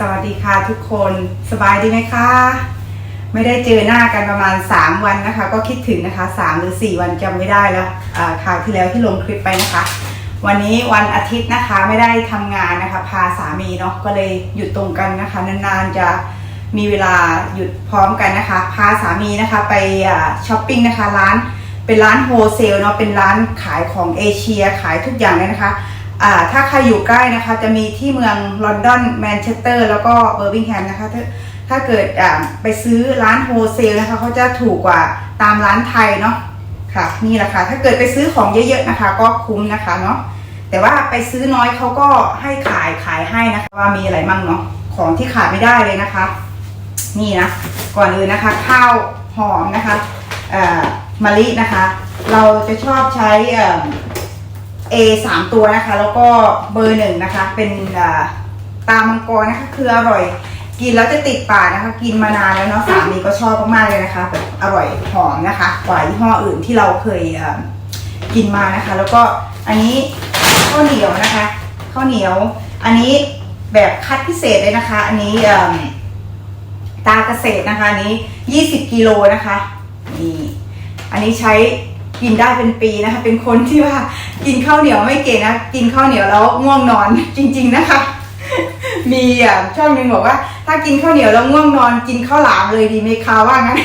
สวัสดีค่ะทุกคนสบายดีไหมคะ ไม่ได้เจอหน้ากันประมาณ 3 วันนะคะ ก็คิดถึงนะคะ 3 หรือ 4 วันจำไม่ได้แล้วอ่าวที่แล้วที่ลงคลิปไปนะคะ วันนี้วันอาทิตย์นะคะไม่ได้ทำงานนะคะ พาสามีเนาะก็เลยหยุดตรงกันนะคะ นานๆจะมีเวลาหยุดพร้อมกันนะคะ พาสามีนะคะไปช้อปปิ้งนะคะร้านเป็นร้านโฮเซลเนาะเป็นร้านขายของเอเชียขายทุกอย่างเลยนะคะ ถ้าใครอยู่ใกล้นะคะ จะมีที่เมืองลอนดอนแมนเชสเตอร์แล้วก็เบอร์มิงแฮมนะคะ ถ้าถ้าเกิดไปซื้อร้านโฮเซลนะคะเขาจะถูกกว่าตามร้านไทยเนาะค่ะนี่แหละค่ะถ้าเกิดไปซื้อของเยอะๆนะคะ ก็คุ้มนะคะเนาะแต่ว่าไปซื้อน้อยเขาก็ให้ขายขายให้นะคะ ว่ามีอะไรมั่งเนาะของที่ขาดไม่ได้เลยนะคะ นี่นะก่อนอื่นนะคะ ข้าวหอมนะคะมะลินะคะ เราจะชอบใช้ A สามตัวนะคะ แล้วก็เบอร์หนึ่งนะคะ เป็นอ่าตามังกรนะคะ คืออร่อย กินแล้วจะติดปากนะคะ กินมานานแล้วเนาะสามีก็ชอบมากๆเลยนะคะแบบอร่อยหอมนะคะกว่ายี่ห้ออื่นที่เราเคยกินมานะคะ แล้วก็อันนี้ข้าวเหนียวนะคะข้าวเหนียว อันนี้แบบคัดพิเศษเลยนะคะ อันนี้ตาเกษตรนะคะอันนี้ 20 กิโลนะคะนี่อันนี้ใช้ กินได้เป็นปีนะคะ เป็นคนที่ว่ากินข้าวเหนียวไม่เก่งนะกินข้าวเหนียวแล้วง่วงนอนจริง ๆนะคะ มีอะช่องหนึงบอกว่า ถ้ากินข้าวเหนียวแล้วง่วงนอน กินข้าวหลามเลยดีไหมคะว่างั้น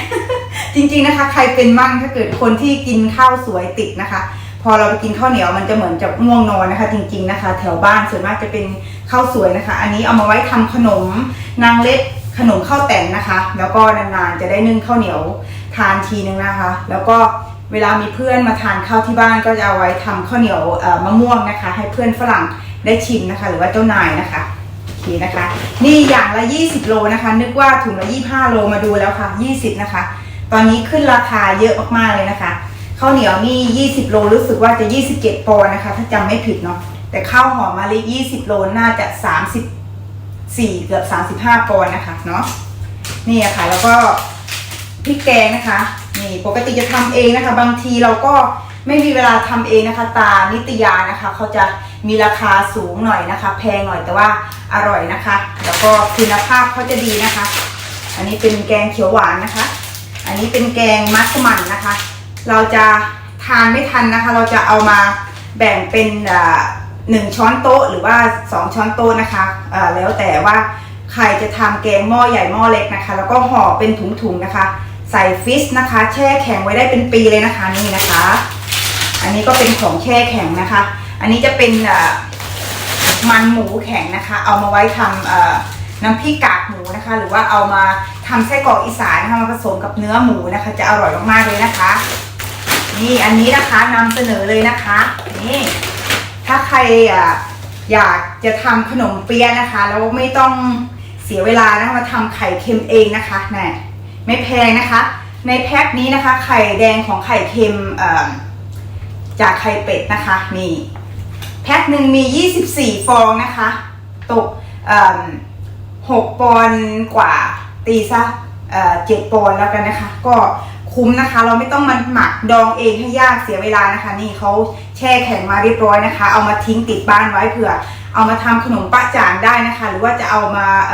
จริง ๆนะคะ ใครเป็นมั่งถ้าเกิดคนที่กินข้าวสวยติดนะคะ พอเราไปกินข้าวเหนียวมันจะเหมือนจะง่วงนอนนะคะ จริง ๆนะคะ แถวบ้านส่วนมากจะเป็นข้าวสวยนะคะ อันนี้เอามาไว้ทำขนมนางเล็ดขนมข้าวแต่นนะคะ แล้วก็นานๆจะได้นึ่งข้าวเหนียวทานทีนึงนะคะ แล้วก็ เวลามีเพื่อนมาทานข้าวที่บ้านก็จะเอาไว้ทำข้าวเหนียวมะม่วงนะคะ ให้เพื่อนฝรั่งได้ชิมนะคะ หรือว่าเจ้านายนะคะโอเคนะคะ นี่อย่างละ 20 โลนะคะ นึกว่าถุงละ 25 โลมาดูแล้วค่ะ 20 นะคะ ตอนนี้ขึ้นราคาเยอะมากๆเลยนะคะข้าวเหนียวนี่ 20 โลรู้สึกว่าจะ 27 ปอนด์นะคะ ถ้าจำไม่ผิดเนาะแต่ข้าวหอมมะลิ 20 โลน่าจะ 34 เกือบ 35 ปอนด์นะคะเนาะนี่อะค่ะแล้วก็พริกแกงนะคะ นี่ปกติจะทำเองนะคะ บางทีเราก็ไม่มีเวลาทำเองนะคะ ตานิตยานะคะเขาจะมีราคาสูงหน่อยนะคะ แพงหน่อยแต่ว่าอร่อยนะคะ แล้วก็คุณภาพเขาจะดีนะคะ อันนี้เป็นแกงเขียวหวานนะคะ อันนี้เป็นแกงมัสมั่นนะคะ เราจะทานไม่ทันนะคะ เราจะเอามาแบ่งเป็นหนึ่งช้อนโต๊ะหรือว่าสองช้อนโต๊ะนะคะอ่าแล้วแต่ว่าใครจะทำแกงหม้อใหญ่หม้อเล็กนะคะ แล้วก็ห่อเป็นถุงๆนะคะ ใส่ฟิสนะคะ แช่แข็งไว้ได้เป็นปีเลยนะคะนี่นะคะ อันนี้ก็เป็นของแช่แข็งนะคะ อันนี้จะเป็นมันหมูแข็งนะคะ เอามาไว้ทำน้ำพริกกากหมูนะคะ หรือว่าเอามาทำไส้กรอกอีสานนะคะมาผสมกับเนื้อหมูนะคะ จะอร่อยมากๆเลยนะคะ นี่อันนี้นะคะนำเสนอเลยนะคะนี่ถ้าใครอยากจะทำขนมเปี๊ยะนะคะแล้วไม่ต้องเสียเวลานะคะมาทำไข่เค็มเองนะคะนี่ ไม่แพงนะคะ ในแพ็คนี้นะคะ ไข่แดงของไข่เค็มจากไข่เป็ดนะคะนี่แพ็คหนึ่งมี 24 ฟองนะคะ ตกเอ่อ6ปอนด์กว่าตีซะเอ่อ7ปอนด์แล้วกันนะคะ ก็คุ้มนะคะ เราไม่ต้องมันหมักดองเองให้ยากเสียเวลานะคะ นี่เขาแช่แข็งมาเรียบร้อยนะคะ เอามาทิ้งติดบ้านไว้เผื่อ เอามาทำขนมปะจางได้นะคะ หรือว่าจะเอามาเอ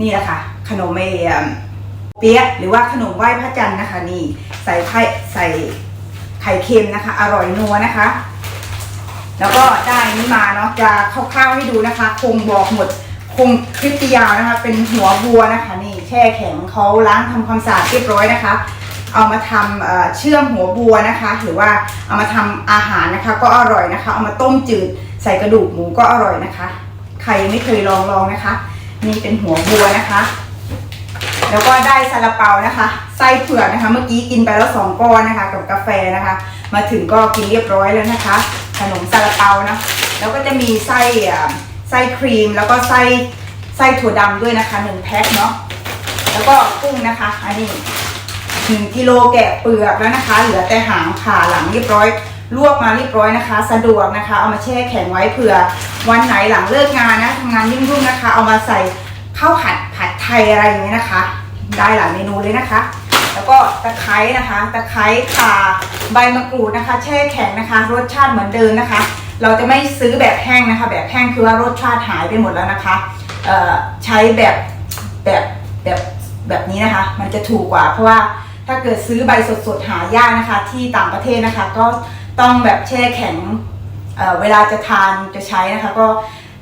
นี่แหละค่ะขนมเอ เปี๊ยะหรือว่าขนมไหว้พระจันทร์นะคะนี่ใส่ไข่ใส่ไข่เค็มนะคะ อร่อยนัวนะคะ แล้วก็ได้นี้มาเนาะจะคร่าวๆให้ดูนะคะ คงบอกหมดคงคลิปยาวนะคะ เป็นหัวบัวนะคะนี่แช่แข็งเขาล้างทำความสะอาดเรียบร้อยนะคะ เอามาทำเอ่อเชื่อมหัวบัวนะคะ หรือว่าเอามาทำอาหารนะคะ ก็อร่อยนะคะ เอามาต้มจืดใส่กระดูกหมูก็อร่อยนะคะ ใครไม่เคยลองลองนะคะ นี่เป็นหัวบัวนะคะ แล้วก็ได้ซาลาเปานะคะไส้เผือกนะคะ เมื่อกี้กินไปแล้วสองก้อนนะคะ กับกาแฟนะคะ มาถึงก็กินเรียบร้อยแล้วนะคะ ขนมซาลาเปานะแล้วก็จะมีไส้อ่ไส้ครีมแล้วก็ไส้ไส้ถั่วดำด้วยนะคะหนึ่งแพ็คเนาะแล้วก็กุ้งนะคะอันนี้หนึ่งกิโลแกะเปลือกแล้วนะคะ เหลือแต่หางผ่าหลังเรียบร้อยลวกมาเรียบร้อยนะคะ สะดวกนะคะ เอามาแช่แข็งไว้เผื่อ วันไหนหลังเลิกงานนะทำงานยุ่งๆนะคะ เอามาใส่ ข้าวผัดผัดไทยอะไรอย่างเงี้ยนะคะ ได้หลายเมนูเลยนะคะ แล้วก็ตะไคร้นะคะตะไคร้ข่าใบมะกรูดนะคะ แช่แข็งนะคะ รสชาติเหมือนเดิมนะคะ เราจะไม่ซื้อแบบแห้งนะคะ แบบแห้งคือว่ารสชาติหายไปหมดแล้วนะคะใช้แบบแบบแบบแบบนี้นะคะ มันจะถูกกว่า เพราะว่าถ้าเกิดซื้อใบสดๆหายากนะคะ ที่ต่างประเทศนะคะ ก็ต้องแบบแช่แข็งเเวลาจะทานจะใช้นะคะ ก็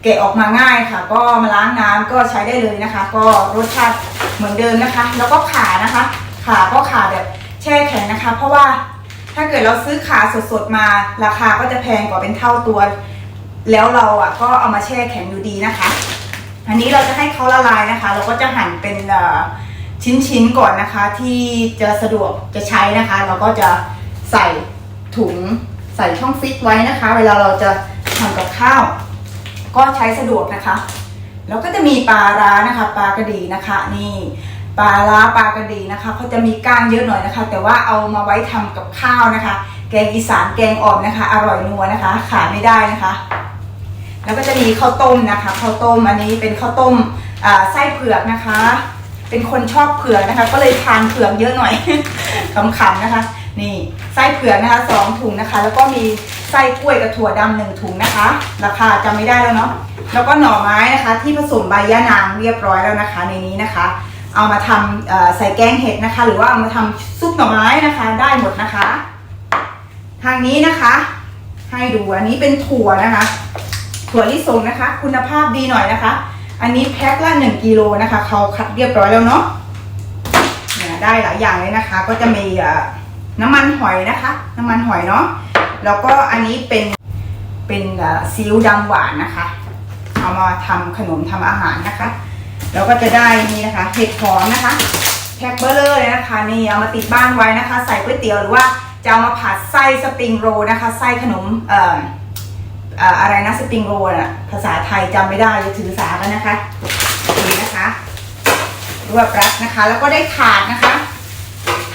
เกะออกมาง่ายค่ะ ก็มาล้างน้ำก็ใช้ได้เลยนะคะ ก็รสชาติเหมือนเดิมนะคะ แล้วก็ขานะคะ ขาก็ขาแบบแช่แข็งนะคะ เพราะว่าถ้าเกิดเราซื้อขาสดๆมาราคาก็จะแพงกว่าเป็นเท่าตัว แล้วเราอะก็เอามาแช่แข็งอยู่ดีนะคะ อันนี้เราจะให้เขาละลายนะคะ เราก็จะหั่นเป็นชิ้นๆก่อนนะคะ ที่จะสะดวกจะใช้นะคะ เราก็จะใส่ถุงใส่ช่องฟิตไว้นะคะ เวลาเราจะทำกับข้าว ก็ใช้สะดวกนะคะ แล้วก็จะมีปลาร้านะคะปลากระดีนะคะนี่ปลาร้าปลากระดีนะคะเขาจะมีก้างเยอะหน่อยนะคะ แต่ว่าเอามาไว้ทำกับข้าวนะคะ แกงอีสานแกงอ่อมนะคะ อร่อยนัวนะคะ ขาดไม่ได้นะคะ แล้วก็จะมีข้าวต้มนะคะข้าวต้มอันนี้เป็นข้าวต้มไส้เผือกนะคะ เป็นคนชอบเผือกนะคะ ก็เลยทานเผือกเยอะหน่อยขำๆนะคะ นี่ไส้เผือกนะคะสองถุงนะคะ แล้วก็มีไส้กล้วยกับถั่วดำหนึ่งถุงนะคะ ราคาจำไม่ได้แล้วเนาะแล้วก็หน่อไม้นะคะ ที่ผสมใบย่านางเรียบร้อยแล้วนะคะ ในนี้นะคะ เอามาทำใส่แกงเห็ดนะคะ หรือว่าเอามาทำซุปหน่อไม้นะคะ ได้หมดนะคะ ทางนี้นะคะ ให้ดูอันนี้เป็นถั่วนะคะ ถั่วลิสงนะคะ คุณภาพดีหน่อยนะคะ อันนี้แพ็คละ1กิโลนะคะเขาคัดเรียบร้อยแล้วเนาะได้หลายอย่างเลยนะคะ ก็จะมีอ่อ น้ำมันหอยนะคะ น้ำมันหอยเนาะแล้วก็อันนี้เป็นเป็นซีอิ๊วดำหวานนะคะ เอามาทำขนมทำอาหารนะคะ แล้วก็จะได้นี่นะคะเห็ดหอมนะคะแพ็คเบอร์เลอร์เลยนะคะนี่เอามาติดบ้านไว้นะคะ ใส่ก๋วยเตี๋ยวหรือว่าจะเอามาผัดไส้สปริงโรลนะคะไส้ขนมเอ่ออ่ออะไรนะสปริงโรลอะภาษาไทยจำไม่ได้จะถือสากันนะคะนี่นะคะรวบรัดนะคะ แล้วก็ได้ถาดนะคะ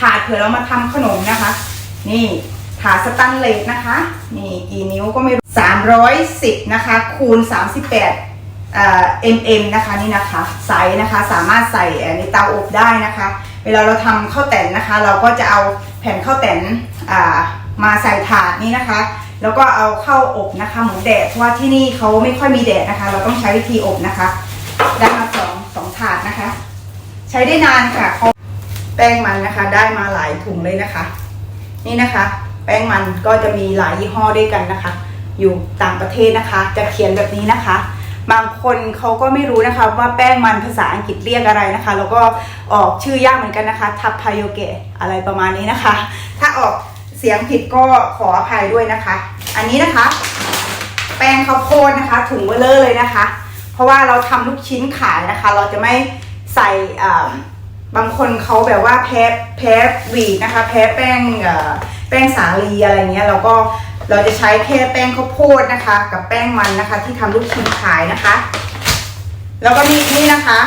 ถาดเผื่อเรามาทำขนมนะคะ นี่ถาดสตันเลสนะคะ นี่กี่นิ้วก็ไม่รู้สามร้อยสิบนะคะคูณสามสิบแปดเอ่อ mm นะคะนี่นะคะไซส์นะคะสามารถใส่ในเตาอบได้นะคะ เวลาเราทำข้าวแต่นนะคะ เราก็จะเอาแผ่นข้าวแต่นอ่ามาใส่ถาดนี้นะคะ แล้วก็เอาเข้าอบนะคะหมูแดดเพราะว่าที่นี่เขาไม่ค่อยมีแดดนะคะ เราต้องใช้วิธีอบนะคะ ได้มาสองสองถาดนะคะ ใช้ได้นานค่ะเขาแป้งมันนะคะ ได้มาหลายถุงเลยนะคะ นี่นะคะ แป้งมันก็จะมีหลายยี่ห้อด้วยกันนะคะ อยู่ต่างประเทศนะคะ จะเขียนแบบนี้นะคะ บางคนเขาก็ไม่รู้นะคะว่าแป้งมันภาษาอังกฤษเรียกอะไรนะคะ แล้วก็ออกชื่อยากเหมือนกันนะคะ ทับพายโยเกะอะไรประมาณนี้นะคะ ถ้าออกเสียงผิดก็ขออภัยด้วยนะคะ อันนี้นะคะ แป้งข้าวโพดนะคะ ถุงเบลเลอร์เลยนะคะ เพราะว่าเราทำลูกชิ้นขายนะคะ เราจะไม่ใส่อ่า บางคนเขาแบบว่าแพ้แพ้วีดนะคะ แพ้แป้งแป้งสาลีอะไรเงี้ยเราก็เราจะใช้แค่แป้งข้าวโพดนะคะ กับแป้งมันนะคะ ที่ทำลูกชิ้นขายนะคะ แล้วก็นี่นี่นะคะ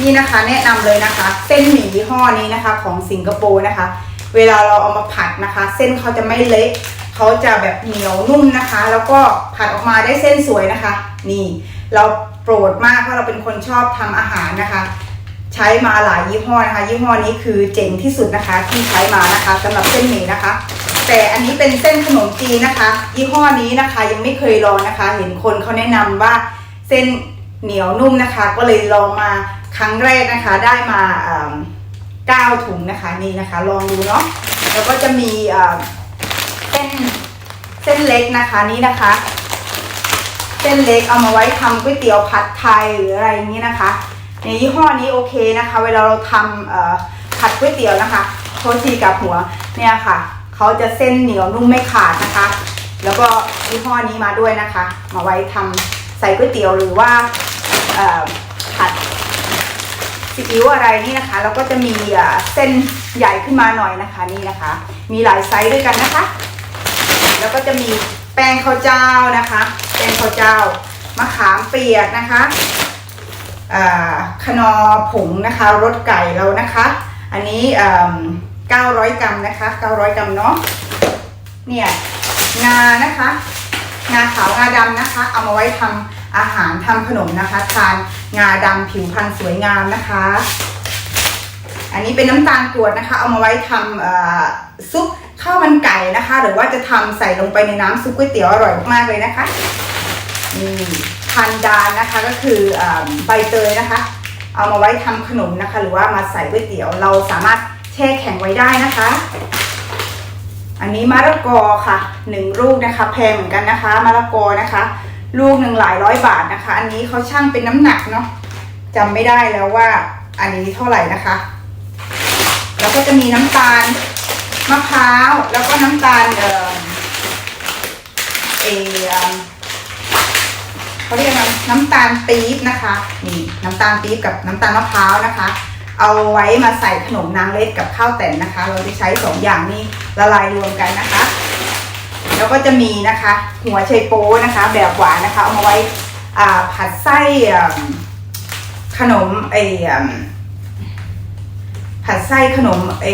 นี่นะคะ แนะนำเลยนะคะ เส้นหมี่ยี่ห้อนี้นะคะ ของสิงคโปร์นะคะ เวลาเราเอามาผัดนะคะ เส้นเขาจะไม่เละเขาจะแบบเหนียวนุ่มนะคะ แล้วก็ผัดออกมาได้เส้นสวยนะคะ นี่ เราโปรดมากเพราะเราเป็นคนชอบทำอาหารนะคะ ใช้มาหลายยี่ห้อนะคะ ยี่ห้อนี้คือเจ๋งที่สุดนะคะ ที่ใช้มานะคะสำหรับเส้นหมี่นะคะ แต่อันนี้เป็นเส้นขนมจีนนะคะ ยี่ห้อนี้นะคะยังไม่เคยลองนะคะ เห็นคนเขาแนะนำว่าเส้นเหนียวนุ่มนะคะ ก็เลยลองมาครั้งแรกนะคะได้มาเก้าถุงนะคะนี่นะคะ ลองดูเนาะแล้วก็จะมีเส้นเส้นเล็กนะคะนี่นะคะ เส้นเล็กเอามาไว้ทำก๋วยเตี๋ยวผัดไทยหรืออะไรอย่างนี้นะคะ ยี่ห้อนี้โอเคนะคะ เวลาเราทำผัดก๋วยเตี๋ยวนะคะโทษทีกับหัวเนี่ยค่ะเขาจะเส้นเหนียวนุ่มไม่ขาดนะคะ แล้วก็ยี่ห้อนี้มาด้วยนะคะ มาไว้ทำใส่ก๋วยเตี๋ยวหรือว่าผัดซีอิ๊วอะไรนี่นะคะแล้วก็จะมีเส้นใหญ่ขึ้นมาหน่อยนะคะนี่นะคะ มีหลายไซส์ด้วยกันนะคะ แล้วก็จะมีแป้งข้าวเจ้านะคะ แป้งข้าวเจ้ามะขามเปียกนะคะ ขนอผงนะคะรสไก่เรานะคะ อันนี้ 900 กรัมนะคะ 900 กรัมเนาะเนี่ยงานะคะงาขาวงาดำนะคะ เอามาไว้ทำอาหารทำขนมนะคะ ทานงาดำผิวพรรณสวยงามนะคะ อันนี้เป็นน้ำตาลกรวดนะคะ เอามาไว้ทำซุปข้าวมันไก่นะคะ หรือว่าจะทำใส่ลงไปในน้ำซุปก๋วยเตี๋ยวอร่อยมากๆเลยนะคะนี่ พันดานนะคะก็คือใบเตยนะคะ เอามาไว้ทำขนมนะคะ หรือว่ามาใส่ก๋วยเตี๋ยวเราสามารถแช่แข็งไว้ได้นะคะ อันนี้มะละกอค่ะหนึ่งลูกนะคะ แพงเหมือนกันนะคะมะละกอนะคะ ลูกหนึ่งหลายร้อยบาทนะคะ อันนี้เขาช่างเป็นน้ำหนักเนาะจำไม่ได้แล้วว่าอันนี้เท่าไหร่นะคะ แล้วก็จะมีน้ำตาลมะพร้าวแล้วก็น้ำตาลเอ่อเออ เขาเรียกว่าน้ำตาลปี๊บนะคะนี่น้ำตาลปี๊บกับน้ำตาลมะพร้าวนะคะ เอาไว้มาใส่ขนมนางเล็ดกับข้าวแต่นนะคะ เราจะใช้สองอย่างนี้ละลายรวมกันนะคะ แล้วก็จะมีนะคะ หัวไชโป๊นะคะ แบบหวานนะคะเอามาไว้อ่าผัดไส้ขนมไอผัดไส้ขนมไอ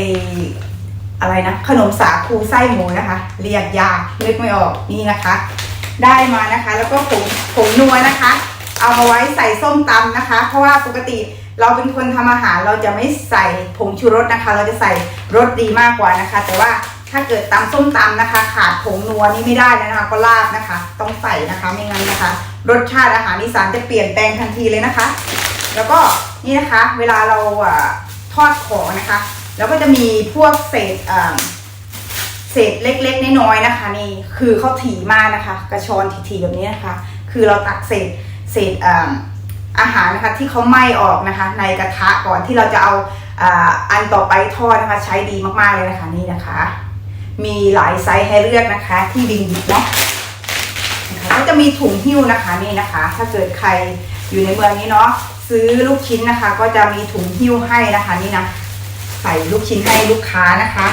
อะไรนะขนมสาคูไส้หมูนะคะ เรียกยากนึกไม่ออกนี่นะคะ ได้มานะคะ แล้วก็ผงผงนัวนะคะ เอามาไว้ใส่ส้มตำนะคะ เพราะว่าปกติเราเป็นคนทำอาหารเราจะไม่ใส่ผงชูรสนะคะ เราจะใส่รสดีมากกว่านะคะ แต่ว่าถ้าเกิดตำส้มตำนะคะ ขาดผงนัวนี่ไม่ได้นะคะ ก็ลาบนะคะ ต้องใส่นะคะไม่งั้นนะคะ รสชาติอาหารอีสานจะเปลี่ยนแปลงทันทีเลยนะคะ แล้วก็นี่นะคะ เวลาเราทอดของนะคะ แล้วก็จะมีพวกเศษ เศษเล็กๆน้อยๆนะคะนี่คือเขาถี่มากนะคะ กระชอนถี่ๆแบบนี้นะคะ คือเราตักเศษเศษอาหารนะคะที่เขาไหม้ออกนะคะ ในกระทะก่อนที่เราจะเอาอันต่อไปทอดนะคะใช้ดีมากๆเลยนะคะนี่นะคะ มีหลายไซส์ให้เลือกนะคะ ที่ดิงดิบเนาะก็จะมีถุงหิ้วนะคะนี่นะคะ ถ้าเกิดใครอยู่ในเมืองนี้เนาะซื้อลูกชิ้นนะคะ ก็จะมีถุงหิ้วให้นะคะนี่นะใส่ลูกชิ้นให้ลูกค้านะคะ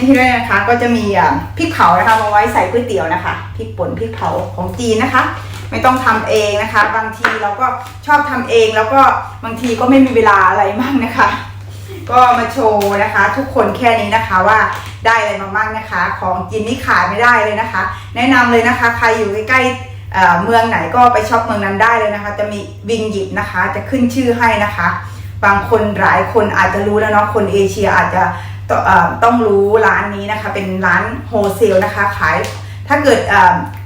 นี่ด้วยนะคะ ก็จะมีอะพริกเผานะคะมาไว้ใส่ก๋วยเตี๋ยวนะคะพริกป่นพริกเผาของจีนนะคะ ไม่ต้องทำเองนะคะ บางทีเราก็ชอบทำเองแล้วก็บางทีก็ไม่มีเวลาอะไรมากนะคะ ก็มาโชว์นะคะ ทุกคนแค่นี้นะคะว่าได้อะไรมาบ้างนะคะ ของกินนี่ขาดไม่ได้เลยนะคะ แนะนำเลยนะคะ ใครอยู่ใกล้ๆเมืองไหนก็ไปช็อปเมืองนั้นได้เลยนะคะ จะมีวิงหยิบนะคะ จะขึ้นชื่อให้นะคะ บางคนหลายคนอาจจะรู้แล้วเนาะคนเอเชียอาจจะ ต้องเอ่อต้องรู้ร้านนี้นะคะ เป็นร้านโฮเซลนะคะขายถ้าเกิด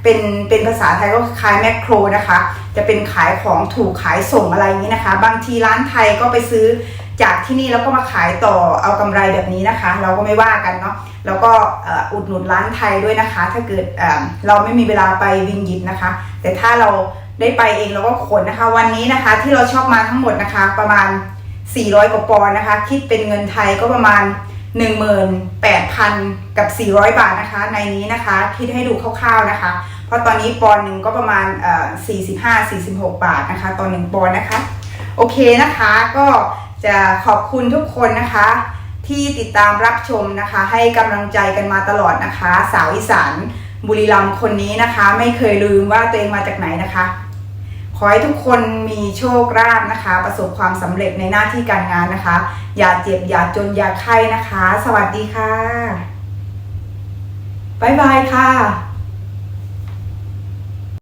เป็นเป็นภาษาไทยก็ขายแมคโครนะคะ จะเป็นขายของถูกขายส่งอะไรนี้นะคะ บางทีร้านไทยก็ไปซื้อจากที่นี่แล้วก็มาขายต่อเอากำไรแบบนี้นะคะ เราก็ไม่ว่ากันเนาะแล้วก็อุดหนุนร้านไทยด้วยนะคะ ถ้าเกิดเราไม่มีเวลาไปวิงยิบนะคะ แต่ถ้าเราได้ไปเองเราก็ขนนะคะ วันนี้นะคะที่เราชอบมาทั้งหมดนะคะ ประมาณ 400กว่าปอนนะคะ คิดเป็นเงินไทยก็ประมาณ 18,000 กับ 400 บาทนะคะ ในนี้นะคะคิดให้ดูคร่าวๆนะคะ เพราะตอนนี้ปอนหนึ่งก็ประมาณเอ่อ45-46 บาทนะคะตอนหนึ่งปอนนะคะ โอเคนะคะก็จะขอบคุณทุกคนนะคะ ที่ติดตามรับชมนะคะ ให้กำลังใจกันมาตลอดนะคะ สาวอีสานบุรีรัมย์คนนี้นะคะ ไม่เคยลืมว่าตัวเองมาจากไหนนะคะ ขอให้ทุกคนมีโชคลาภนะคะ ประสบความสำเร็จในหน้าที่การงานนะคะ อย่าเจ็บ อย่าจน อย่าไข้นะคะ สวัสดีค่ะ บ๊ายบายค่ะ